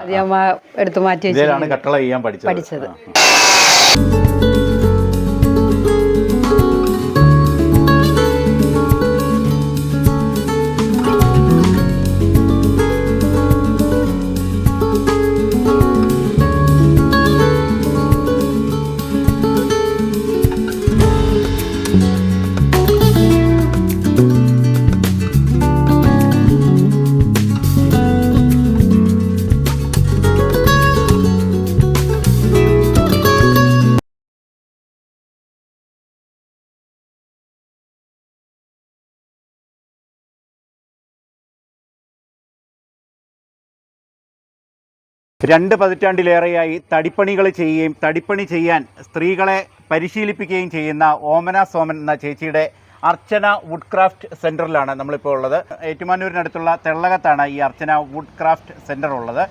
അത് എടുത്തു മാറ്റി ഇതിലാണ് കട്ടള ചെയ്യാൻ പഠിച്ചത്. പഠിച്ചത്. രണ്ട് പതിറ്റാണ്ടിലേറെയായി തടിപ്പണികൾ ചെയ്യുകയും തടിപ്പണി ചെയ്യാൻ സ്ത്രീകളെ പരിശീലിപ്പിക്കുകയും ചെയ്യുന്ന ഓമന സോമൻ എന്ന ചേച്ചിയുടെ അർച്ചന വുഡ് ക്രാഫ്റ്റ് സെന്ററിലാണ് നമ്മളിപ്പോൾ ഉള്ളത്. ഏറ്റുമാനൂരിനടുത്തുള്ള തെള്ളകത്താണ് ഈ അർച്ചന വുഡ് ക്രാഫ്റ്റ് സെന്റർ ഉള്ളത്.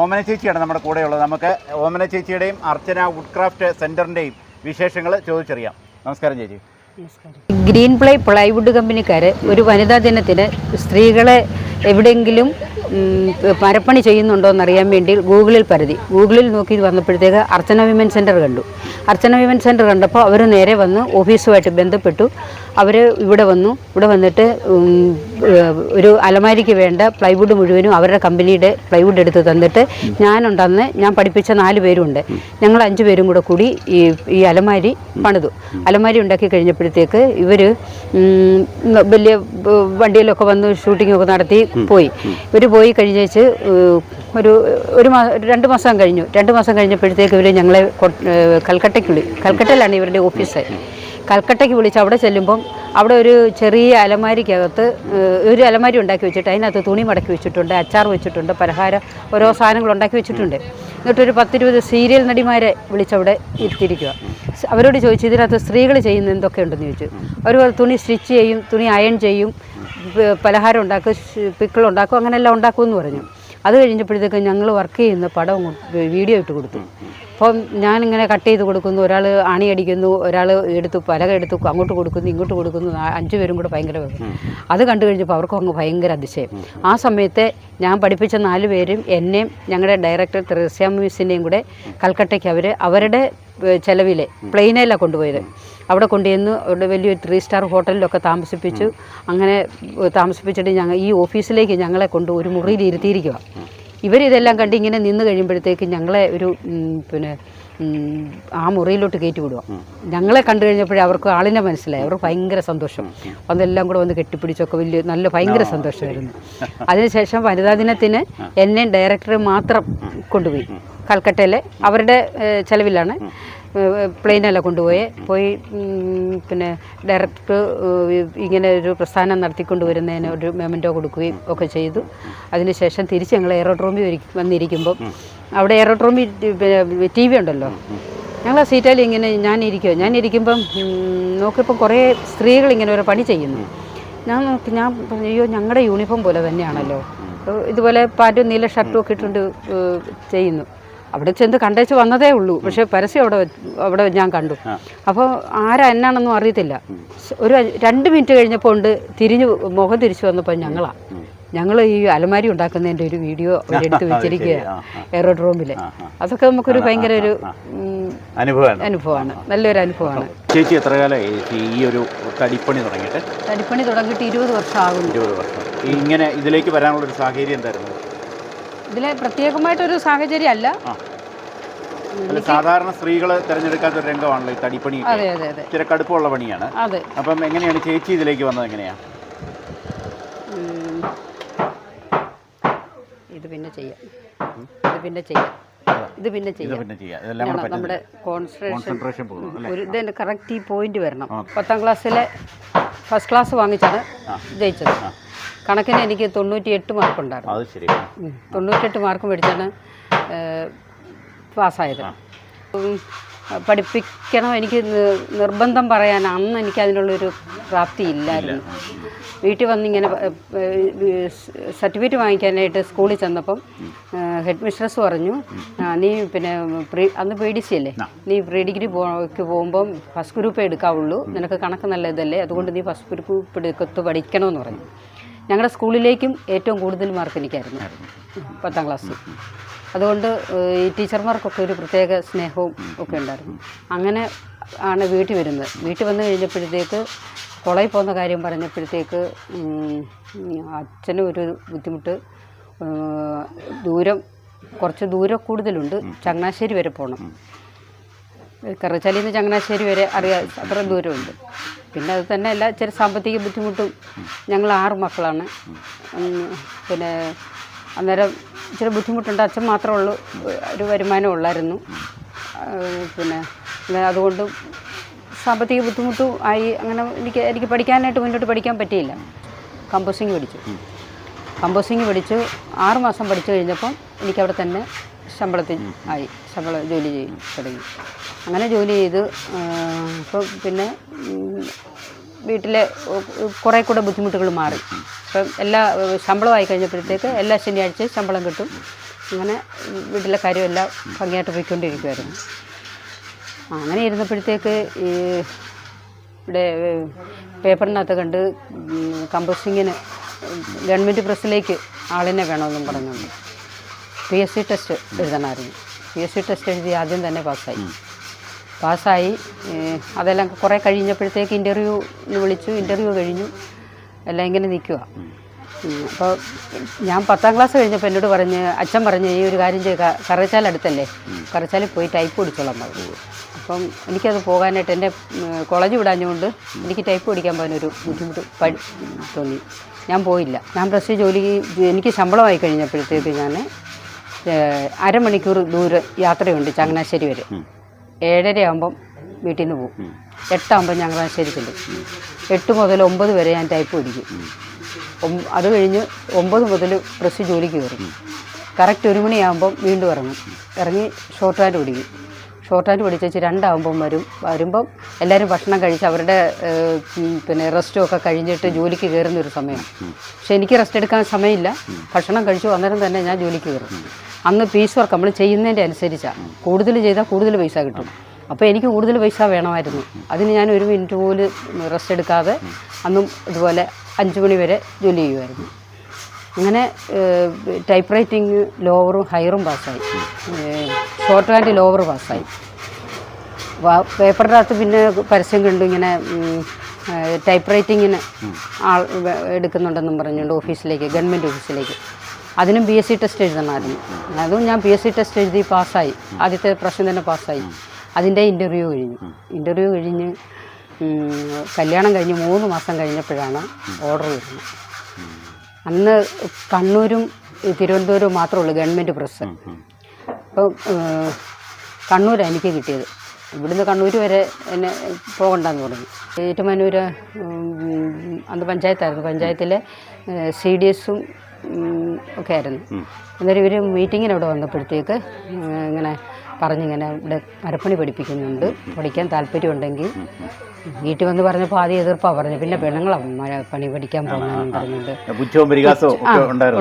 ഓമന ചേച്ചിയാണ് നമ്മുടെ കൂടെ ഉള്ളത്. നമുക്ക് ഓമന ചേച്ചിയുടെയും അർച്ചന വുഡ് ക്രാഫ്റ്റ് സെന്ററിന്റെയും വിശേഷങ്ങൾ ചോദിച്ചറിയാം. നമസ്കാരം ചേച്ചി. ഗ്രീൻ പ്ലേ പ്ലൈവുഡ് കമ്പനിക്കാർ ഒരു വനിതാ ദിനത്തിന് സ്ത്രീകളെ എവിടെയെങ്കിലും മരപ്പണി ചെയ്യുന്നുണ്ടോ എന്നറിയാൻ വേണ്ടി ഗൂഗിളിൽ പരതി. ഗൂഗിളിൽ നോക്കി വന്നപ്പോഴത്തേക്ക് അർച്ചന വിമൻ സെന്റർ കണ്ടു. അർച്ചന വിമൻ സെന്റർ കണ്ടപ്പോൾ അവർ നേരെ വന്ന് ഓഫീസുമായിട്ട് ബന്ധപ്പെട്ടു. അവർ ഇവിടെ വന്നു. ഇവിടെ വന്നിട്ട് ഒരു അലമാരിക്ക് വേണ്ട പ്ലൈവുഡ് മുഴുവനും അവരുടെ കമ്പനിയുടെ പ്ലൈവുഡ് എടുത്ത് തന്നിട്ട് ഞാനുണ്ടെന്ന് ഞാൻ പഠിപ്പിച്ച നാല് പേരുണ്ട്. ഞങ്ങൾ അഞ്ച് പേരും കൂടെ കൂടി ഈ ഈ അലമാരി പണിതു. അലമാരി ഉണ്ടാക്കി കഴിഞ്ഞപ്പോഴത്തേക്ക് ഇവർ വലിയ വണ്ടിയിലൊക്കെ വന്ന് ഷൂട്ടിങ്ങൊക്കെ നടത്തി പോയി. ഇവർ പോയി കഴിഞ്ഞേച്ച് ഒരു ഒരു മാസം രണ്ട് മാസം കഴിഞ്ഞു. രണ്ട് മാസം കഴിഞ്ഞപ്പോഴത്തേക്ക് ഇവർ ഞങ്ങളെ കൽക്കട്ടയ്ക്ക് വിളി കൽക്കട്ടയിലാണ് ഇവരുടെ ഓഫീസ്. കൽക്കട്ടയ്ക്ക് വിളിച്ച് അവിടെ ചെല്ലുമ്പം അവിടെ ഒരു ചെറിയ അലമാരിക്കകത്ത് ഒരു അലമാരി ഉണ്ടാക്കി വെച്ചിട്ട് അതിനകത്ത് തുണി മടക്കി വെച്ചിട്ടുണ്ട് അച്ചാർ വെച്ചിട്ടുണ്ട് പലഹാരം ഓരോ സാധനങ്ങൾ ഉണ്ടാക്കി വെച്ചിട്ടുണ്ട്. എന്നിട്ടൊരു പത്തിരുപത് സീരിയൽ നടിമാരെ വിളിച്ചവിടെ ഇരുത്തിയിരിക്കുക അവരോട് ചോദിച്ചു ഇതിനകത്ത് സ്ത്രീകൾ ചെയ്യുന്ന എന്തൊക്കെ ഉണ്ടെന്ന് ചോദിച്ചു. അവർ തുണി സ്റ്റിച്ച് ചെയ്യും തുണി അയൺ ചെയ്യും പലഹാരം ഉണ്ടാക്കും പിക്കിൾ ഉണ്ടാക്കും അങ്ങനെയെല്ലാം ഉണ്ടാക്കുമെന്ന് പറഞ്ഞു. അത് കഴിഞ്ഞപ്പോഴത്തേക്ക് ഞങ്ങൾ വർക്ക് ചെയ്യുന്ന പടം വീഡിയോ ഇട്ട് കൊടുത്തു. അപ്പം ഞാനിങ്ങനെ കട്ട് ചെയ്ത് കൊടുക്കുന്നു. ഒരാൾ അണി അടിക്കുന്നു ഒരാൾ എടുത്ത് പലക എടുത്ത് അങ്ങോട്ട് കൊടുക്കുന്നു ഇങ്ങോട്ട് കൊടുക്കുന്നു അഞ്ചു പേരും കൂടെ ഭയങ്കര. അത് കണ്ടു കഴിഞ്ഞപ്പോൾ അവർക്കും അങ്ങ് ഭയങ്കര അതിശയം. ആ സമയത്തെ ഞാൻ പഠിപ്പിച്ച നാല് പേരും എന്നെയും ഞങ്ങളുടെ ഡയറക്ടർ മ്യൂസിന്റെയും കൂടെ കൽക്കട്ടയ്ക്ക് അവർ അവരുടെ ചെലവിലെ പ്ലെയിനിലാണ് കൊണ്ടുപോയത്. അവിടെ കൊണ്ടുചെന്ന് അവിടെ വലിയൊരു ത്രീ സ്റ്റാർ ഹോട്ടലിലൊക്കെ താമസിപ്പിച്ചു. അങ്ങനെ താമസിപ്പിച്ചിട്ട് ഞങ്ങൾ ഈ ഓഫീസിലേക്ക് ഞങ്ങളെ കൊണ്ട് ഒരു മുറിയിൽ ഇരുത്തിയിരിക്കുക ഇവരിതെല്ലാം കണ്ട് ഇങ്ങനെ നിന്ന് കഴിയുമ്പോഴത്തേക്ക് ഞങ്ങളെ ഒരു പിന്നെ ആ മുറിയിലോട്ട് കയറ്റി വിടുക ഞങ്ങളെ കണ്ടു കഴിഞ്ഞപ്പോഴേ അവർക്ക് ആളിനെ മനസ്സിലായി. അവർക്ക് ഭയങ്കര സന്തോഷം. അതെല്ലാം കൂടെ വന്ന് കെട്ടിപ്പിടിച്ചൊക്കെ വലിയ നല്ല ഭയങ്കര സന്തോഷമായിരുന്നു. അതിനുശേഷം വനിതാ ദിനത്തിന് എന്നെ ഡയറക്ടർ മാത്രം കൊണ്ടുപോയി. കൽക്കട്ടയിലെ അവരുടെ ചെലവിലാണ്. പ്ലെയിനെല്ലാം കൊണ്ടുപോയി. പോയി പിന്നെ ഡയറക്റ്റ് ഇങ്ങനെ ഒരു പ്രസ്ഥാനം നടത്തിക്കൊണ്ട് വരുന്നതിന് ഒരു മെമന്റോ കൊടുക്കുകയും ഒക്കെ ചെയ്തു. അതിനുശേഷം തിരിച്ച് ഞങ്ങൾ എയറോഡ്രോമിൽ വന്നിരിക്കുമ്പോൾ അവിടെ എയറോഡ്രോമിൽ ടി വി ഉണ്ടല്ലോ. ഞങ്ങൾ ആ സീറ്റിൽ ഇങ്ങനെ ഞാൻ ഞാനിരിക്കുമ്പം നോക്കിയപ്പോൾ കുറേ സ്ത്രീകൾ ഇങ്ങനെ ഒരു പണി ചെയ്യുന്നു. ഞാൻ നോക്കി ഞാൻ അയ്യോ ഞങ്ങളുടെ യൂണിഫോം പോലെ തന്നെയാണല്ലോ. ഇതുപോലെ പാറ്റും നീല ഷർട്ടും ഒക്കെ ഇട്ടുകൊണ്ട് ചെയ്യുന്നു. അവിടെ ചെന്ന് കണ്ടേച്ച് വന്നതേ ഉള്ളൂ. പക്ഷേ പരസ്യം അവിടെ അവിടെ ഞാൻ കണ്ടു. അപ്പോൾ ആരാ എന്നാണെന്നും അറിയത്തില്ല. ഒരു രണ്ട് മിനിറ്റ് കഴിഞ്ഞപ്പോൾ ഉണ്ട് തിരിഞ്ഞു മുഖം തിരിച്ചു വന്നപ്പോൾ ഞങ്ങളാണ് ഞങ്ങൾ ഈ അലമാരി ഉണ്ടാക്കുന്നതിന്റെ ഒരു വീഡിയോ അവരെടുത്ത് വെച്ചിരിക്കുകയാണ് എയറോഡ്രോമിൽ അതൊക്കെ നമുക്കൊരു ഭയങ്കര ഒരു അനുഭവമാണ്. അനുഭവമാണ്. നല്ലൊരു അനുഭവമാണ്. ചേച്ചി എത്ര കാലമായി ഈ ഒരു തടിപ്പണി തുടങ്ങിയിട്ട്? തടിപ്പണി തുടങ്ങിയിട്ട് ഇരുപത് വർഷം ആകുന്നു ഇരുപത് വർഷം. ഇങ്ങനെ ഇതിലേക്ക് വരാനുള്ള ഒരു സാഹചര്യം എന്തായിരുന്നു? ഇതിലെ പ്രത്യേകമായിട്ടൊരു സാഹചര്യമല്ല. സാധാരണ സ്ത്രീകൾ തിരഞ്ഞെടുക്കാത്ത ഒരു രംഗമാണല്ലോ ഈ തടിപ്പണി അതെ അതെ അതെ. ഇച്ചിരി കടുപ്പമുള്ള പണിയാണ്. അതെ. അപ്പം എങ്ങനെയാണ് ചേച്ചി ഇതിലേക്ക് വന്നത് എങ്ങനെയാ? ഇത് പിന്നെ ചെയ്യാം. ഇത് പിന്നെ ചെയ്യാം. ഇത് പിന്നെ ചെയ്യാം. പിന്നെ ചെയ്യാം. ഇതെല്ലാം കൂടെ വേണം നമ്മുടെ കോൺസെൻട്രേഷൻ കോൺസെൻട്രേഷൻ പോകുന്നു അല്ലേ? ഒരു ഇതിന്റെ കറക്റ്റ് ഈ പോയിന്റ് വരണം. പത്താം ക്ലാസ്സിലെ ഫസ്റ്റ് ക്ലാസ് വാങ്ങിച്ചാണ് ജയിച്ചത്. കണക്കിന് എനിക്ക് തൊണ്ണൂറ്റി എട്ട് മാർക്കുണ്ടായിരുന്നു അത് ശരി. ഉം. തൊണ്ണൂറ്റെട്ട് മാർക്ക് മേടിച്ചാണ് പാസ്സായത് ഉം, പഠിപ്പിക്കണം എനിക്ക് നിർബന്ധം പറയാൻ അന്ന് എനിക്ക് അതിനുള്ളൊരു പ്രാപ്തി ഇല്ലായിരുന്നു. വീട്ടിൽ വന്നിങ്ങനെ സർട്ടിഫിക്കറ്റ് വാങ്ങിക്കാനായിട്ട് സ്കൂളിൽ ചെന്നപ്പം ഹെഡ് മിസ്ട്രസ് പറഞ്ഞു നീ പിന്നെ പ്രീ അന്ന് പി ഡി സി അല്ലേ നീ പ്രീ ഡിഗ്രി പോക്ക് പോകുമ്പം ഫസ്റ്റ് ഗ്രൂപ്പ് എടുക്കാവുള്ളൂ. നിനക്ക് കണക്ക് നല്ല ഇതല്ലേ അതുകൊണ്ട് നീ ഫസ്റ്റ് ഗ്രൂപ്പ് എടുക്കത്ത് പഠിക്കണമെന്ന് പറഞ്ഞു. ഞങ്ങളുടെ സ്കൂളിലേക്കും ഏറ്റവും കൂടുതൽ മാർക്ക് എനിക്കായിരുന്നു. പത്താം ക്ലാസ്സിൽ അതുകൊണ്ട് ഈ ടീച്ചർമാർക്കൊക്കെ ഒരു പ്രത്യേക സ്നേഹവും ഒക്കെ ഉണ്ടായിരുന്നു. അങ്ങനെ ആണ് വീട്ടിൽ വരുന്നത്. വീട്ടിൽ വന്നു കഴിഞ്ഞപ്പോഴത്തേക്ക് കുളയിൽ പോകുന്ന കാര്യം പറഞ്ഞപ്പോഴത്തേക്ക് അച്ഛനും ഒരു ബുദ്ധിമുട്ട്. ദൂരം കുറച്ച് ദൂരം കൂടുതലുണ്ട്. ചങ്ങനാശ്ശേരി വരെ പോകണം കറുച്ചാലിൽ നിന്ന് ചങ്ങനാശ്ശേരി വരെ അറിയാം അത്ര ദൂരമുണ്ട്. പിന്നെ അത് തന്നെ അല്ല ചെറിയ സാമ്പത്തിക ബുദ്ധിമുട്ടും ഞങ്ങൾ ആറ് മക്കളാണ്. പിന്നെ അന്നേരം ഇച്ചിരി ബുദ്ധിമുട്ടുണ്ട്. അച്ഛൻ മാത്രമേ ഉള്ളൂ. ഒരു വരുമാനം ഉള്ളായിരുന്നു. പിന്നെ അതുകൊണ്ട് സാമ്പത്തിക ബുദ്ധിമുട്ടും ആയി. അങ്ങനെ എനിക്ക് എനിക്ക് പഠിക്കാനായിട്ട് മുന്നോട്ട് പഠിക്കാൻ പറ്റിയില്ല. കമ്പോസിങ് പഠിച്ചു. കമ്പോസിങ് പഠിച്ചു ആറുമാസം പഠിച്ചു കഴിഞ്ഞപ്പം എനിക്കവിടെ തന്നെ ശമ്പളത്തിൽ ആയി. ശമ്പള ജോലി ചെയ്യും തുടങ്ങി. അങ്ങനെ ജോലി ചെയ്ത് ഇപ്പം പിന്നെ വീട്ടിലെ കുറേ കൂടെ ബുദ്ധിമുട്ടുകൾ മാറി. അപ്പം എല്ലാ ശമ്പളമായി കഴിഞ്ഞപ്പോഴത്തേക്ക് എല്ലാ ശനിയാഴ്ചയും ശമ്പളം കിട്ടും. അങ്ങനെ വീട്ടിലെ കാര്യമെല്ലാം ഭംഗിയായിട്ട് പോയിക്കൊണ്ടിരിക്കുമായിരുന്നു അങ്ങനെ ഇരുന്നപ്പോഴത്തേക്ക് ഈ ഇവിടെ പേപ്പറിനകത്ത് കണ്ട് കമ്പോസ്റ്റിങ്ങിന് ഗവൺമെന്റ് പ്രസ്സിലേക്ക് ആളിനെ വേണമെന്നും പറഞ്ഞുകൊണ്ട് പി എസ് സി ടെസ്റ്റ് എഴുതണമായിരുന്നു. പി എസ് സി ടെസ്റ്റ് എഴുതി ആദ്യം തന്നെ പാസ്സായി. പാസ്സായി അതെല്ലാം കുറേ കഴിഞ്ഞപ്പോഴത്തേക്ക് ഇന്റർവ്യൂവിന് വിളിച്ചു. ഇന്റർവ്യൂ കഴിഞ്ഞു. എല്ലാം ഇങ്ങനെ നിൽക്കുക അപ്പോൾ ഞാൻ പത്താം ക്ലാസ് കഴിഞ്ഞപ്പോൾ എന്നോട് പറഞ്ഞ് അച്ഛൻ പറഞ്ഞ് ഈ ഒരു കാര്യം ചെയ്യുക കറച്ചാൽ അടുത്തല്ലേ? കറച്ചാലിൽ പോയി ടൈപ്പ് പിടിച്ചോളാം പറഞ്ഞു. അപ്പം എനിക്കത് പോകാനായിട്ട് എന്റെ കോളേജ് വിടാഞ്ഞുകൊണ്ട് എനിക്ക് ടൈപ്പ് പഠിക്കാൻ പോകാനൊരു ബുദ്ധിമുട്ട് പഠി തോന്നി. ഞാൻ പോയില്ല. ഞാൻ പ്രസ് ജോലി എനിക്ക് ശമ്പളമായി കഴിഞ്ഞപ്പോഴത്തേക്ക് ഞാൻ അരമണിക്കൂർ ദൂരം യാത്രയുണ്ട് ചങ്ങനാശ്ശേരി വരെ. ഏഴര ആകുമ്പം വീട്ടിൽ നിന്ന് പോകും എട്ടാകുമ്പോൾ ചെല്ലും എട്ട് മുതൽ ഒമ്പത് വരെ ഞാൻ ടൈപ്പ് പഠിക്കും ഒം- അത് കഴിഞ്ഞ് ഒമ്പത് മുതൽ പ്രസ് ജോലിക്ക് കയറും. കറക്റ്റ് ഒരു മണിയാകുമ്പം വീണ്ടും ഇറങ്ങും. ഇറങ്ങി ഷോർട്ട് ഹാൻഡ് പിടിക്കും. ഷോർട്ട് ഹാൻഡ് പിടിച്ചേച്ച് രണ്ടാകുമ്പം വരും. വരുമ്പം എല്ലാവരും ഭക്ഷണം കഴിച്ച് അവരുടെ പിന്നെ റെസ്റ്റും ഒക്കെ കഴിഞ്ഞിട്ട് ജോലിക്ക് കയറുന്ന ഒരു സമയം. പക്ഷെ എനിക്ക് റെസ്റ്റ് എടുക്കാൻ സമയമില്ല. ഭക്ഷണം കഴിച്ചു അന്നേരം തന്നെ ഞാൻ ജോലിക്ക് കയറും. അന്ന് പീസ് വർക്ക് നമ്മൾ ചെയ്യുന്നതിന്റെ അനുസരിച്ചാണ് കൂടുതൽ ചെയ്താൽ കൂടുതൽ പൈസ കിട്ടും. അപ്പോൾ എനിക്ക് കൂടുതൽ പൈസ വേണമായിരുന്നു. അതിന് ഞാൻ ഒരു മിനിറ്റ് പോലും റെസ്റ്റ് എടുക്കാതെ അന്നും ഇതുപോലെ അഞ്ച് മണി വരെ ജോലി ചെയ്യുമായിരുന്നു. അങ്ങനെ ടൈപ്പ് റൈറ്റിംഗ് ലോവറും ഹയറും പാസ്സായി ഷോർട്ട് ഹാൻഡ് ലോവർ പാസ്സായി പേപ്പറിന്റെ പേപ്പറിനകത്ത് പിന്നെ പരസ്യം കണ്ടു ഇങ്ങനെ ടൈപ്പ് റൈറ്റിങ്ങിന് ആൾ എടുക്കുന്നുണ്ടെന്നും പറഞ്ഞുകൊണ്ട് ഓഫീസിലേക്ക് ഗവൺമെന്റ് ഓഫീസിലേക്ക് അതിനും ബി എസ് സി ടെസ്റ്റ് എഴുതണമായിരുന്നു. അതും ഞാൻ ബി എസ് സി ടെസ്റ്റ് എഴുതി പാസ്സായി ആദ്യത്തെ പ്രശ്നം തന്നെ പാസ്സായി അതിന്റെ ഇന്റർവ്യൂ കഴിഞ്ഞു. ഇന്റർവ്യൂ കഴിഞ്ഞ് കല്യാണം കഴിഞ്ഞ് മൂന്ന് മാസം കഴിഞ്ഞപ്പോഴാണ് ഓർഡർ വരുന്നത്. അന്ന് കണ്ണൂരും തിരുവനന്തപുരവും മാത്രമേ ഉള്ളൂ ഗവൺമെന്റ് പ്രസ്. അപ്പോൾ കണ്ണൂരാണ് എനിക്ക് കിട്ടിയത്. ഇവിടുന്ന് കണ്ണൂർ വരെ എന്നെ പോകണ്ടെന്ന് പറഞ്ഞു. ഏറ്റുമാനൂർ ഉം, അന്ന് പഞ്ചായത്തായിരുന്നു. പഞ്ചായത്തിലെ സി ഡി എസും ഒക്കെ ആയിരുന്നു. അന്നേരം ഇവർ മീറ്റിങ്ങിന് അവിടെ വന്നപ്പോഴത്തേക്ക് ഇങ്ങനെ പറഞ്ഞിങ്ങനെ ഇവിടെ മരപ്പണി പഠിപ്പിക്കുന്നുണ്ട്. പഠിക്കാൻ താല്പര്യമുണ്ടെങ്കിൽ വീട്ടിൽ വന്ന് പറഞ്ഞപ്പോൾ ആദ്യം എതിർപ്പാണ് പറഞ്ഞു പിന്നെ പെണ്ണുങ്ങളാണ് മരപ്പണി പണി പഠിക്കാൻ പോകുന്നതെന്ന്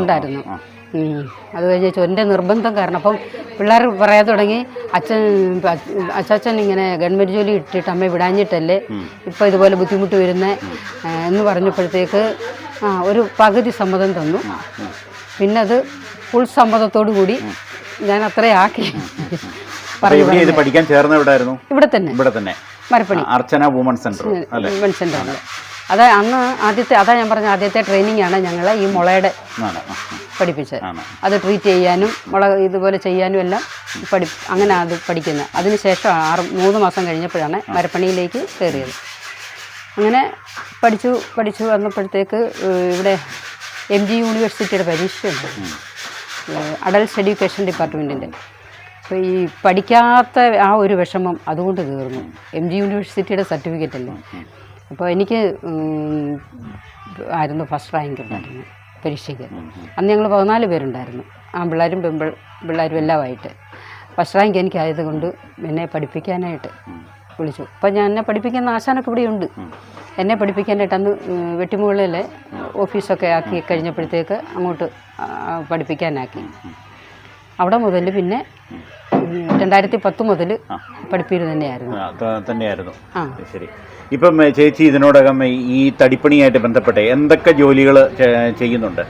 ഉണ്ടായിരുന്നു. അത് കഴിഞ്ഞ് എന്റെ നിർബന്ധം കാരണം. അപ്പം പിള്ളേർ പറയാൻ തുടങ്ങി അച്ഛൻ അച്ചാച്ചൻ ഇങ്ങനെ ഗവൺമെന്റ് ജോലി ഇട്ടിട്ട് അമ്മ വിടാഞ്ഞിട്ടല്ലേ ഇപ്പോൾ ഇതുപോലെ ബുദ്ധിമുട്ട് വരുന്നത് എന്ന് പറഞ്ഞപ്പോഴത്തേക്ക് ആ ഒരു പകുതി സമ്മതം തന്നു. പിന്നെ അത് ഫുൾ സമ്മതത്തോടു കൂടി ഞാൻ അത്രയാക്കി ഇത് പഠിക്കാൻ ചേർന്ന എവിടെയായിരുന്നു ഇവിടെ തന്നെ. ഇവിടെ തന്നെ. മരപ്പണി. അർച്ചന വുമൺ സെന്റർ സെന്റർ സെന്ററിൽ അതാ അന്ന് ആദ്യത്തെ അതാ ഞാൻ പറഞ്ഞ ആദ്യത്തെ ട്രെയിനിങ് ആണ് ഞങ്ങൾ ഈ മുളയുടെ പഠിപ്പിച്ചത്. അത് ട്രീറ്റ് ചെയ്യാനും മുള ഇതുപോലെ ചെയ്യാനും എല്ലാം പഠി അങ്ങനെ അത് പഠിക്കുന്നത് അതിനുശേഷം ആറ് മൂന്ന് മാസം കഴിഞ്ഞപ്പോഴാണ് മരപ്പണിയിലേക്ക് കയറിയത്. അങ്ങനെ പഠിച്ചു പഠിച്ചു വന്നപ്പോഴത്തേക്ക് ഇവിടെ എം ജി യൂണിവേഴ്സിറ്റിയുടെ പരീക്ഷയുണ്ട്. അഡൽട്സ് എഡ്യൂക്കേഷൻ ഡിപ്പാർട്ട്മെന്റിന്റെ അപ്പോൾ ഈ പഠിക്കാത്ത ആ ഒരു വിഷമം അതുകൊണ്ട് തീർന്നു. എം ജി യൂണിവേഴ്സിറ്റിയുടെ സർട്ടിഫിക്കറ്റ് അല്ലേ? അപ്പോൾ എനിക്ക് ആയിരുന്നു ഫസ്റ്റ് റാങ്ക് ഉണ്ടായിരുന്നു പരീക്ഷയ്ക്ക്. അന്ന് ഞങ്ങൾ പതിനാല് പേരുണ്ടായിരുന്നു. ആൺപിള്ളേരും പെൺപിൾ പിള്ളേരും എല്ലാമായിട്ട്. ഫസ്റ്റ് റാങ്ക് എനിക്കായതുകൊണ്ട് എന്നെ പഠിപ്പിക്കാനായിട്ട് വിളിച്ചു. അപ്പം ഞാൻ എന്നെ പഠിപ്പിക്കുന്ന ആശാനൊക്കെ ഇവിടെയുണ്ട് എന്നെ പഠിപ്പിക്കാനായിട്ട് അന്ന് വെട്ടിമുകളിലെ ഓഫീസൊക്കെ ആക്കി കഴിഞ്ഞപ്പോഴത്തേക്ക് അങ്ങോട്ട് പഠിപ്പിക്കാനാക്കി. അവിടെ മുതൽ പിന്നെ രണ്ടായിരത്തി പത്ത് മുതൽ പഠിപ്പീര് തന്നെയായിരുന്നു. തന്നെയായിരുന്നു. ശരി. ഇപ്പം ചേച്ചി ഇതിനോടകം ഈ- തടിപ്പണിയായിട്ട് ബന്ധപ്പെട്ട് എന്തൊക്കെ ജോലികൾ ചെയ്യുന്നുണ്ട്?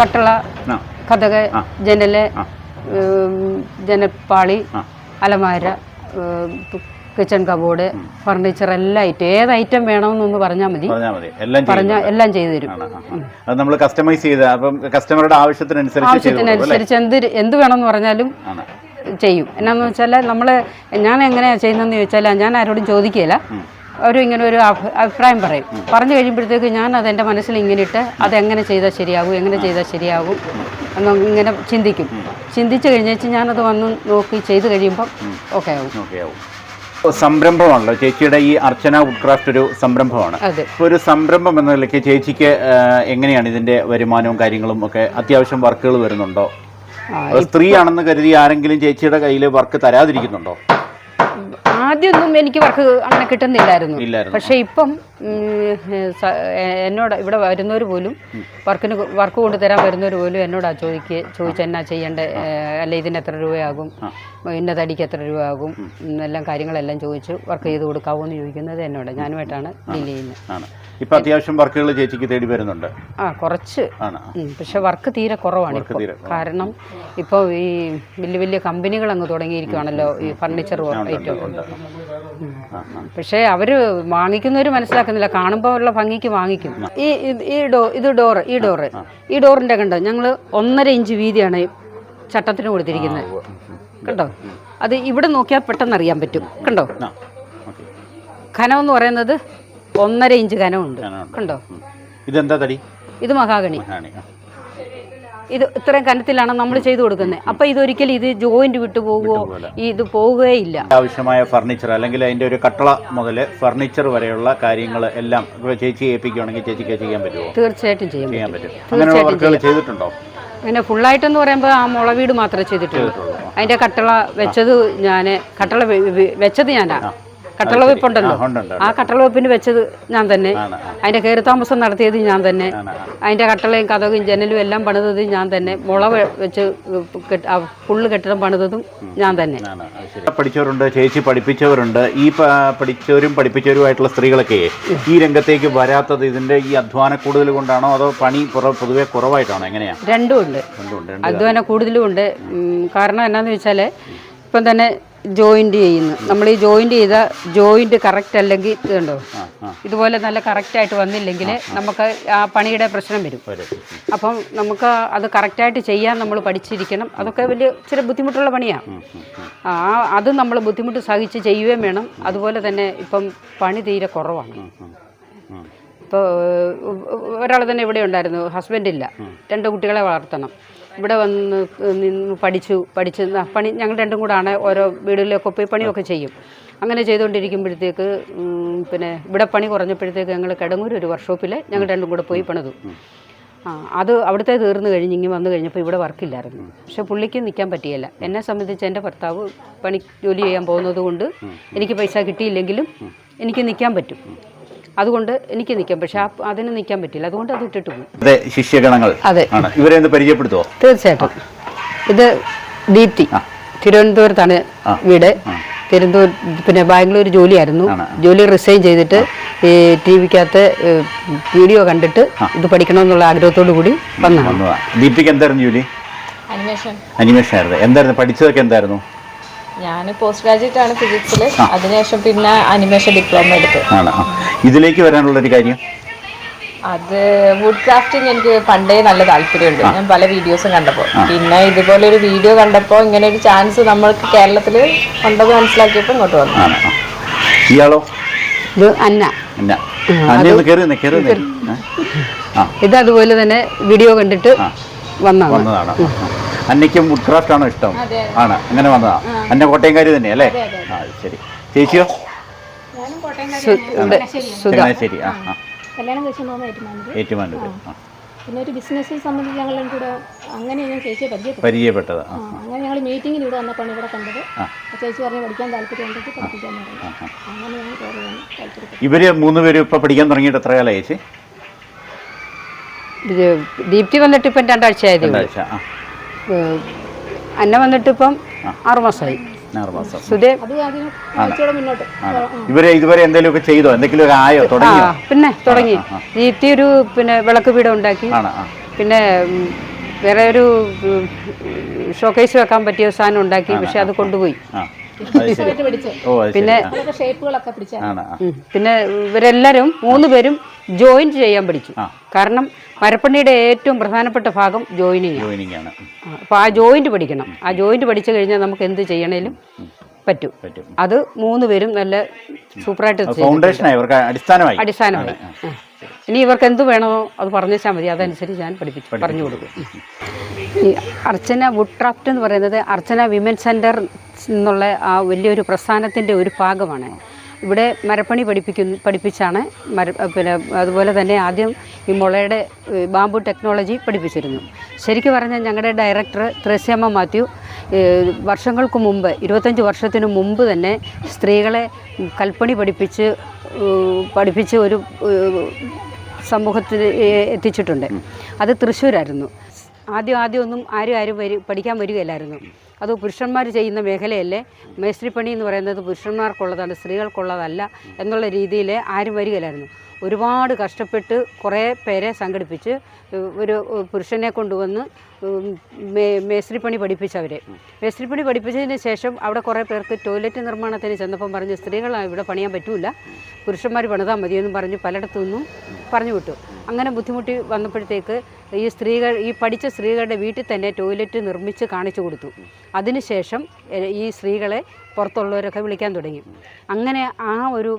കട്ടള കഥക ജനൽ ജനപ്പാളി അലമാര കിച്ചൺ കബോർഡ് ഫർണിച്ചർ എല്ലാം ഐറ്റം ഏത് ഐറ്റം വേണമെന്നൊന്ന് പറഞ്ഞാൽ മതി. പറഞ്ഞാൽ എല്ലാം ചെയ്തു തരും. അത് നമ്മൾ കസ്റ്റമൈസ് ചെയ്ത അപ്പം കസ്റ്റമറുടെ ആവശ്യത്തിനനുസരിച്ച് ആവശ്യത്തിനനുസരിച്ച് എന്ത് എന്ത് വേണമെന്ന് പറഞ്ഞാലും ചെയ്യും. എന്നാന്ന് വെച്ചാൽ നമ്മൾ ഞാൻ എങ്ങനെയാണ് ചെയ്യുന്നതെന്ന് ചോദിച്ചാൽ ഞാൻ ആരോടും ചോദിക്കില്ല അവരും ഇങ്ങനെ ഒരു അഭിപ്രായം പറയും. പറഞ്ഞു കഴിയുമ്പോഴത്തേക്ക് ഞാൻ അത് എന്റെ മനസ്സിൽ ഇങ്ങനെ ഇട്ട് അതെങ്ങനെ ചെയ്താൽ ശരിയാകും എങ്ങനെ ചെയ്താൽ ശരിയാകും എന്ന് ഇങ്ങനെ ചിന്തിക്കും. ചിന്തിച്ച് കഴിഞ്ഞേച്ച് ഞാനത് വന്ന് നോക്കി ചെയ്ത് കഴിയുമ്പം ഓക്കെ ആവും. ഓക്കെ ആവും. സംരംഭമാണല്ലോ ചേച്ചിയുടെ ഈ അർച്ചന വുഡ് ക്രാഫ്റ്റ് ഒരു സംരംഭമാണ്. ഒരു സംരംഭം എന്ന നിലയ്ക്ക് ചേച്ചിക്ക് എങ്ങനെയാണ് ഇതിന്റെ വരുമാനവും കാര്യങ്ങളും ഒക്കെ? അത്യാവശ്യം വർക്കുകൾ വരുന്നുണ്ടോ? സ്ത്രീയാണെന്ന് കരുതി ആരെങ്കിലും ചേച്ചിയുടെ കയ്യിൽ വർക്ക് തരാതിരിക്കുന്നുണ്ടോ? ആദ്യമൊന്നും എനിക്ക് വർക്ക് അങ്ങനെ കിട്ടുന്നില്ലായിരുന്നു. പക്ഷെ ഇപ്പം എന്നോട് ഇവിടെ വരുന്നവർ പോലും വർക്കിന് വർക്ക് കൊണ്ടുതരാൻ വരുന്നവർ പോലും എന്നോടാ ചോദിക്കുക ചോദിച്ചെന്നാ ചെയ്യേണ്ടത് അല്ല ഇതിന് എത്ര രൂപയാകും? ഇന്ന തടിക്ക് എത്ര രൂപയാകും? എന്നെല്ലാം കാര്യങ്ങളെല്ലാം ചോദിച്ച് വർക്ക് ചെയ്ത് കൊടുക്കാവോ എന്ന് ചോദിക്കുന്നത് എന്നോട്. ഞാനുമായിട്ടാണ് ഡീൽ ചെയ്യുന്നത്. ഇപ്പം അത്യാവശ്യം വർക്കുകൾ ചേച്ചിക്ക് തേടി വരുന്നുണ്ട്. ആ കുറച്ച്. ആണ്. പക്ഷെ വർക്ക് തീരെ കുറവാണ് വർക്ക് തീരെ കാരണം ഇപ്പോൾ ഈ വലിയ വലിയ കമ്പനികൾ അങ്ങ് തുടങ്ങിയിരിക്കുവാണല്ലോ ഈ ഫർണിച്ചർ ഐറ്റം പക്ഷേ അവർ വാങ്ങിക്കുന്നവർ മനസ്സിലാക്കുന്നില്ല. കാണുമ്പോൾ ഉള്ള ഭംഗിക്ക് വാങ്ങിക്കും. ഈ ഇത് ഈ ഡോ ഇത് ഡോറ് ഈ ഡോറ്. ഈ ഡോറിന്റെ കണ്ടോ? ഞങ്ങൾ ഒന്നര ഇഞ്ച് വീതിയാണ് ഈ ചട്ടത്തിന് കൊടുത്തിരിക്കുന്നത്. കണ്ടോ? അത് ഇവിടെ നോക്കിയാൽ പെട്ടെന്ന് അറിയാൻ പറ്റും. കണ്ടോ? ഖനം എന്ന് പറയുന്നത് ഒന്നര ഇഞ്ച് കനമുണ്ട്. കണ്ടോ. ഇതെന്താ തടി? ഇത് മഹാഗണി. ഇത് ഇത്രയും കനത്തിലാണ് നമ്മൾ ചെയ്തു കൊടുക്കുന്നത്. അപ്പൊ ഇതൊരിക്കലും ഇത് ജോയിന്റ് വിട്ടു പോകുമോ ഇത് പോവുകയില്ല ആവശ്യമായ ഫർണിച്ചർ അല്ലെങ്കിൽ അതിന്റെ ഒരു കട്ടള മുതൽ ഫർണിച്ചർ വരെയുള്ള കാര്യങ്ങൾ എല്ലാം ചേച്ചി ഏൽപ്പിക്കുകയാണെങ്കിൽ ചേച്ചിക്ക് ചെയ്യാൻ പറ്റുമോ തീർച്ചയായിട്ടും ചെയ്യും ചെയ്യാൻ പറ്റും. അങ്ങനെയുള്ള വർക്കുകൾ ചെയ്തിട്ടുണ്ടോ? പിന്നെ ഫുള്ളായിട്ടെന്ന് പറയുമ്പോൾ ആ മുളവീട് മാത്രമേ ചെയ്തിട്ടുള്ളൂ. അതിന്റെ കട്ടള വെച്ചത് ഞാൻ കട്ടള വെച്ചത് ഞാനാ. കട്ടള ഉണ്ടല്ലോ ആ, കട്ടളവെപ്പിന് വെച്ചത് ഞാൻ തന്നെ. അതിന്റെ കയറി താമസം നടത്തിയത് ഞാൻ തന്നെ. അതിന്റെ കട്ടളയും കഥകും ജനലും എല്ലാം പണിതത് ഞാൻ തന്നെ. മുള വെച്ച് ഫുള്ള് കെട്ടിടം പണിതതും ഞാൻ തന്നെ. പഠിച്ചവരുണ്ട് ചേച്ചി പഠിപ്പിച്ചവരുണ്ട്. ഈ പഠിച്ചവരും പഠിപ്പിച്ചവരുമായിട്ടുള്ള സ്ത്രീകളൊക്കെ ഈ രംഗത്തേക്ക് വരാത്തത് ഇതിന്റെ ഈ അധ്വാന കൂടുതൽ കൊണ്ടാണോ? അതോ പണി പൊതുവെ കുറവായിട്ടാണോ? എങ്ങനെയാ? രണ്ടും ഉണ്ട്. അധ്വാനം കൂടുതലും ഉണ്ട്. കാരണം എന്നാന്ന് വെച്ചാൽ ഇപ്പം തന്നെ ജോയിന്റ് ചെയ്യുന്നു. നമ്മൾ ഈ ജോയിന്റ് ചെയ്ത ജോയിന്റ് കറക്റ്റ് അല്ലെങ്കിൽ ഇതുണ്ടോ ഇതുപോലെ നല്ല കറക്റ്റായിട്ട് വന്നില്ലെങ്കിൽ നമുക്ക് ആ പണിയുടെ പ്രശ്നം വരും. അപ്പം നമുക്ക് അത് കറക്റ്റായിട്ട് ചെയ്യാൻ നമ്മൾ പഠിച്ചിരിക്കണം. അതൊക്കെ വലിയ ഇച്ചിരി ബുദ്ധിമുട്ടുള്ള പണിയാണ്. ആ അത് നമ്മൾ ബുദ്ധിമുട്ട് സഹിച്ച് ചെയ്യുകയും വേണം. അതുപോലെ തന്നെ ഇപ്പം പണി തീരെ കുറവാണ്. ഇപ്പോൾ ഒരാൾ തന്നെ ഇവിടെ ഉണ്ടായിരുന്നു. ഹസ്ബൻഡ് ഇല്ല. രണ്ട് കുട്ടികളെ വളർത്തണം. ഇവിടെ വന്ന് നിന്ന് പഠിച്ചു പഠിച്ച് പണി ഞങ്ങൾ രണ്ടും കൂടാണ് ഓരോ വീടുകളിലൊക്കെ പോയി പണിയൊക്കെ ചെയ്യും. അങ്ങനെ ചെയ്തുകൊണ്ടിരിക്കുമ്പോഴത്തേക്ക് പിന്നെ ഇവിടെ പണി കുറഞ്ഞപ്പോഴത്തേക്ക് ഞങ്ങൾ കിടങ്ങൂർ ഒരു വർക്ക്ഷോപ്പിൽ ഞങ്ങൾ രണ്ടും കൂടെ പോയി പണിതു. ആ അത് അവിടുത്തെ തീർന്നു കഴിഞ്ഞ് ഇങ്ങനെ വന്നു കഴിഞ്ഞപ്പോൾ ഇവിടെ വർക്കില്ലായിരുന്നു പക്ഷെ പുള്ളിക്ക് നിൽക്കാൻ പറ്റിയല്ല. എന്നെ സംബന്ധിച്ച് എന്റെ ഭർത്താവ് പണി ജോലി ചെയ്യാൻ പോകുന്നത് കൊണ്ട് എനിക്ക് പൈസ കിട്ടിയില്ലെങ്കിലും എനിക്ക് നിൽക്കാൻ പറ്റും. അതുകൊണ്ട് എനിക്ക് നിൽക്കാം. പക്ഷെ ആ അതിന് നിൽക്കാൻ പറ്റില്ല. അതുകൊണ്ട് അത് ഇട്ടിട്ട് പോകും അതെ ശിഷ്യഗണങ്ങൾ. അതെ. ആണ്. ഇവരെ ഒന്ന് പരിചയപ്പെടുത്തുവോ? തീർച്ചയായിട്ടും. ഇത് ദീപ്തി. തിരുവനന്തപുരത്താണ് വീട്. തിരുവനന്തപുരം പിന്നെ ബാംഗ്ലൂർ ജോലിയായിരുന്നു. ജോലി റിസൈൻ ചെയ്തിട്ട് ഈ ടി വിക്കകത്ത് വീഡിയോ കണ്ടിട്ട് ഇത് പഠിക്കണമെന്നുള്ള ആഗ്രഹത്തോടു കൂടി വന്നതാണ്. വന്നതാ ദീപ്തിക്ക് എന്തായിരുന്നു ജോലി? അനിമേഷൻ. അനിമേഷൻ ആയിരുന്നു എന്തായിരുന്നു? പഠിച്ചതൊക്കെ എന്തായിരുന്നു? ഞാൻ പോസ്റ്റ് ഗ്രാജുവേറ്റ് ആണ് ഫിസിക്സിൽ അതിനുശേഷം പിന്നെ അനിമേഷൻ ഡിപ്ലോമ എടുത്തു. ആണ്? ആ. ഇതിലേക്ക് വരാനുള്ളൊരു കാര്യം? അത് വുഡ് ക്രാഫ്റ്റിംഗ് എനിക്ക് പണ്ടേ നല്ല താല്പര്യമുണ്ട്. ഞാൻ പല വീഡിയോസും കണ്ടപ്പോൾ പിന്നെ ഇതുപോലെ ഒരു വീഡിയോ കണ്ടപ്പോൾ ഇങ്ങനെ ഒരു ചാൻസ് നമ്മൾക്ക് കേരളത്തിൽ ഉണ്ടെന്ന് മനസ്സിലാക്കിയപ്പോൾ ഇങ്ങോട്ട് വന്നു. ആണ്? ആ. ഇയാളോ? ഇത് അന്ന. എന്നാ അന്നെ ഒന്ന് കയറി നിന്നേ കയറി നിന്നേ ആ. ഇത് അതുപോലെ തന്നെ വീഡിയോ കണ്ടിട്ട് വന്നതാണ്. വന്നതാണ്. ആ, ആ. അന്നയ്ക്കും വുഡ് ക്രാഫ്റ്റ് ആണോ ഇഷ്ടം ആണ്. അങ്ങനെ വന്നതാ. അന്ന കോട്ടയംകാരി തന്നെ അല്ലേ? ആ ശരി. ചേച്ചിയോ? ശരി. ആ ആ. കല്യാണം കഴിച്ചു ഏറ്റുമാനൂർ പിന്നെ ഒരു ബിസിനസ്സിൽ സംബന്ധിച്ച് ഞങ്ങളും കൂടെ അങ്ങനെ ഞാൻ ചേച്ചിയെ പരിചയപ്പെട്ടു. പരിചയപ്പെട്ടത്. അങ്ങനെ ഞങ്ങൾ മീറ്റിങ്ങിന് ഇവിടെ വന്നപ്പോൾ ഇവിടെ കണ്ടത്. ചേച്ചി പറഞ്ഞ് പഠിക്കാൻ താല്പര്യമുണ്ടെങ്കിൽ പഠിപ്പിക്കാൻ പറഞ്ഞു. അങ്ങനെ ഞാൻ കയറിയാണ് താല്പര്യപ്പെട്ടു. ഇവർ മൂന്നുപേരും ഇപ്പൊ പഠിക്കാൻ തുടങ്ങിയിട്ട് എത്ര കാലം ചേച്ചി? ദീപ്തി വന്നിട്ട് ഇപ്പം രണ്ടാഴ്ച ആയിരുന്നു ഉള്ളൂ. രണ്ടാഴ്ച. ആ. അന്ന വന്നിട്ട് ഇപ്പം ആറു മാസമായി ഇവരെ ഇതുവരെ എന്തെങ്കിലുമൊക്കെ ചെയ്തോ? എന്തെങ്കിലും ആയോ? തുടങ്ങി പിന്നെ തുടങ്ങി. ഈറ്റി ഒരു പിന്നെ വിളക്ക് പീഠം ഉണ്ടാക്കി. പിന്നെ വേറെ ഒരു ഷോക്കേസ് വെക്കാൻ പറ്റിയ സാധനം ഉണ്ടാക്കി പക്ഷെ അത് കൊണ്ടുപോയി. പിന്നെ. പിന്നെ ഇവരെല്ലാരും മൂന്ന് പേരും ജോയിൻ ചെയ്യാൻ പഠിച്ചു. കാരണം മരപ്പണിയുടെ ഏറ്റവും പ്രധാനപ്പെട്ട ഭാഗം ജോയിനിങ് ആണ്. ജോയിനിങ് ആണ്. അപ്പോൾ ആ ജോയിന്റ് പഠിക്കണം. ആ ജോയിന്റ് പഠിച്ചു കഴിഞ്ഞാൽ നമുക്ക് എന്ത് ചെയ്യണേലും പറ്റും. അത് മൂന്ന് പേരും നല്ല സൂപ്പറായിട്ട് ഫൗണ്ടേഷൻ ഫൗണ്ടേഷനായി അടിസ്ഥാനമായി. അടിസ്ഥാനമായി. ഇനി ഇവർക്ക് എന്ത് വേണമോ അത് പറഞ്ഞു വെച്ചാൽ മതി. അതനുസരിച്ച് ഞാൻ പഠിപ്പിച്ചു പറഞ്ഞു കൊടുക്കും. ഈ അർച്ചന വുഡ് ക്രാഫ്റ്റ് എന്ന് പറയുന്നത് അർച്ചന വിമൻ സെന്റർ എന്നുള്ള ആ വലിയൊരു പ്രസ്ഥാനത്തിന്റെ ഒരു ഭാഗമാണ്. ഇവിടെ മരപ്പണി പഠിപ്പിക്കുന്നു പഠിപ്പിച്ചാണ് മര പിന്നെ അതുപോലെ തന്നെ ആദ്യം ഈ മുളയുടെ ബാമ്പു ടെക്നോളജി പഠിപ്പിച്ചിരുന്നു. ശരിക്കും പറഞ്ഞാൽ ഞങ്ങളുടെ ഡയറക്ടർ ത്രേസ്യാമ്മ മാത്യു വർഷങ്ങൾക്ക് മുമ്പ് ഇരുപത്തഞ്ച് വർഷത്തിന് മുമ്പ് തന്നെ സ്ത്രീകളെ കൽപ്പണി പഠിപ്പിച്ച് പഠിപ്പിച്ച് ഒരു സമൂഹത്തിൽ എത്തിച്ചിട്ടുണ്ട്. അത് തൃശ്ശൂരായിരുന്നു. ആദ്യം ആദ്യമൊന്നും ആരും ആരും വരും പഠിക്കാൻ വരികയില്ലായിരുന്നു. അത് പുരുഷന്മാർ ചെയ്യുന്ന മേഖലയല്ലേ? മേസ്ത്രിപ്പണി എന്ന് പറയുന്നത് പുരുഷന്മാർക്കുള്ളതാണ് സ്ത്രീകൾക്കുള്ളതല്ല എന്നുള്ള രീതിയിൽ ആരും വരികയില്ലായിരുന്നു. ഒരുപാട് കഷ്ടപ്പെട്ട് കുറേ പേരെ സംഘടിപ്പിച്ച് ഒരു പുരുഷനെ കൊണ്ടുവന്ന് മേ മേസ്ത്രിപ്പണി പഠിപ്പിച്ചവരെ. മേസ്ത്രിപ്പണി പഠിപ്പിച്ചതിന് ശേഷം അവിടെ കുറേ പേർക്ക് ടോയ്ലറ്റ് നിർമ്മാണത്തിന് ചെന്നപ്പം പറഞ്ഞ് സ്ത്രീകൾ ഇവിടെ പണിയാൻ പറ്റൂല. പുരുഷന്മാർ പണിതാൽ മതിയെന്നും പറഞ്ഞ് പലയിടത്തു നിന്നും പറഞ്ഞു വിട്ടു. അങ്ങനെ ബുദ്ധിമുട്ടി വന്നപ്പോഴത്തേക്ക് ഈ സ്ത്രീകൾ ഈ പഠിച്ച സ്ത്രീകളുടെ വീട്ടിൽ തന്നെ ടോയ്ലറ്റ് നിർമ്മിച്ച് കാണിച്ചു കൊടുത്തു. അതിനുശേഷം ഈ സ്ത്രീകളെ പുറത്തുള്ളവരൊക്കെ വിളിക്കാൻ തുടങ്ങി. അങ്ങനെ ആ ഒരു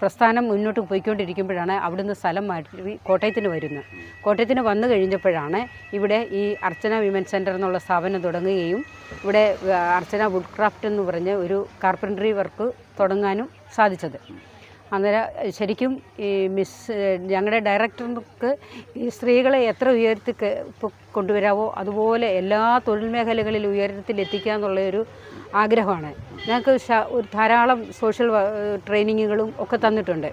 പ്രസ്ഥാനം മുന്നോട്ട് പോയിക്കൊണ്ടിരിക്കുമ്പോഴാണ് അവിടുന്ന് സ്ഥലം മാറ്റി കോട്ടയത്തിന് വരുന്നത്. കോട്ടയത്തിന് വന്നു കഴിഞ്ഞപ്പോഴാണ് ഇവിടെ ഈ അർച്ചന വിമൻ സെന്റർ എന്നുള്ള സ്ഥാപനം തുടങ്ങുകയും ഇവിടെ അർച്ചന വുഡ് ക്രാഫ്റ്റ് എന്ന് പറഞ്ഞ ഒരു കാർപ്പൻട്രി വർക്ക് തുടങ്ങാനും സാധിച്ചത്. അന്നേരം ശരിക്കും ഈ മിസ് ഞങ്ങളുടെ ഡയറക്ടർക്ക് ഈ സ്ത്രീകളെ എത്ര ഉയർത്തി ക- കൊണ്ടുവരാവോ അതുപോലെ എല്ലാ തൊഴിൽ മേഖലകളിലും ഉയരത്തിലെത്തിക്കുക എന്നുള്ള ഒരു ആഗ്രഹമാണ് ഞങ്ങൾക്ക് ഒരു ധാരാളം സോഷ്യൽ ട്രെയിനിങ്ങുകളും ഒക്കെ തന്നിട്ടുണ്ട്.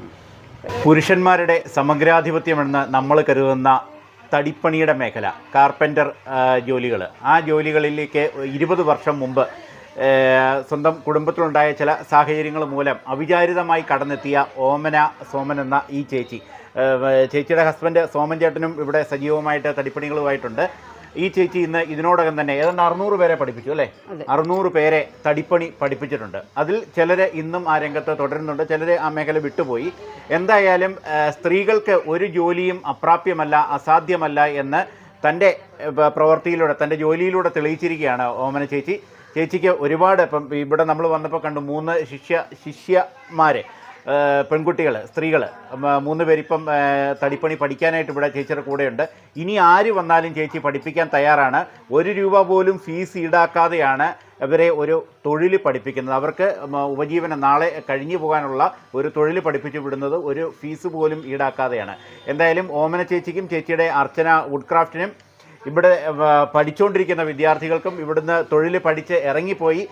പുരുഷന്മാരുടെ സമഗ്രാധിപത്യമെന്ന് നമ്മൾ കരുതുന്ന തടിപ്പണിയുടെ മേഖല കാർപ്പന്റർ ജോലികൾ ആ ജോലികളിലേക്ക് ഇരുപത് വർഷം മുമ്പ് സ്വന്തം കുടുംബത്തിലുണ്ടായ ചില സാഹചര്യങ്ങൾ മൂലം അവിചാരിതമായി കടന്നെത്തിയ ഓമന സോമൻ എന്ന ഈ ചേച്ചി. ചേച്ചിയുടെ ഹസ്ബൻഡ് സോമൻ ചേട്ടനും ഇവിടെ സജീവമായിട്ട് തടിപ്പണികളുമായിട്ടുണ്ട്. ഈ ചേച്ചി ഇന്ന് ഇതിനോടകം തന്നെ ഏതാണ്ട് അറുന്നൂറ് പേരെ പഠിപ്പിച്ചു അല്ലേ? അറുന്നൂറ് പേരെ തടിപ്പണി പഠിപ്പിച്ചിട്ടുണ്ട്. അതിൽ ചിലർ ഇന്നും ആ രംഗത്ത് തുടരുന്നുണ്ട്. ചിലർ ആ മേഖല വിട്ടുപോയി. എന്തായാലും സ്ത്രീകൾക്ക് ഒരു ജോലിയും അപ്രാപ്യമല്ല അസാധ്യമല്ല എന്ന് തന്റെ പ്രവൃത്തിയിലൂടെ തന്റെ ജോലിയിലൂടെ തെളിയിച്ചിരിക്കുകയാണ് ഓമന ചേച്ചി. ചേച്ചിക്ക് ഒരുപാട് ഇപ്പം ഇവിടെ നമ്മൾ വന്നപ്പോൾ കണ്ടു മൂന്ന് ശിഷ്യ ശിഷ്യന്മാരെ പെൺകുട്ടികൾ സ്ത്രീകൾ മൂന്ന് പേരിപ്പം തടിപ്പണി പഠിക്കാനായിട്ട് ഇവിടെ ചേച്ചിയുടെ കൂടെയുണ്ട്. ഇനി ആര് വന്നാലും ചേച്ചി പഠിപ്പിക്കാൻ തയ്യാറാണ്. ഒരു രൂപ പോലും ഫീസ് ഈടാക്കാതെയാണ് ഇവരെ ഒരു തൊഴിൽ പഠിപ്പിക്കുന്നത്. അവർക്ക് ഉപജീവനം നാളെ കഴിഞ്ഞു പോകാനുള്ള ഒരു തൊഴിൽ പഠിപ്പിച്ചു വിടുന്നത് ഒരു ഫീസ് പോലും ഈടാക്കാതെയാണ്. എന്തായാലും ഓമന ചേച്ചിക്കും ചേച്ചിയുടെ അർച്ചന വുഡ് ക്രാഫ്റ്റിനും ഇവിടെ പഠിച്ചുകൊണ്ടിരിക്കുന്ന വിദ്യാർത്ഥികൾക്കും ഇവിടുന്ന് തൊഴിൽ പഠിച്ച് ഇറങ്ങിപ്പോയി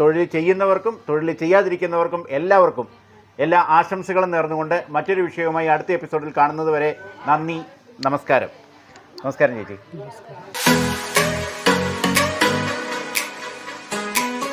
തൊഴിൽ ചെയ്യുന്നവർക്കും തൊഴിൽ ചെയ്യാതിരിക്കുന്നവർക്കും എല്ലാവർക്കും എല്ലാ ആശംസകളും നേർന്നുകൊണ്ട് മറ്റൊരു വിഷയവുമായി അടുത്ത എപ്പിസോഡിൽ കാണുന്നതുവരെ നന്ദി നമസ്കാരം. നമസ്കാരം ചേച്ചി.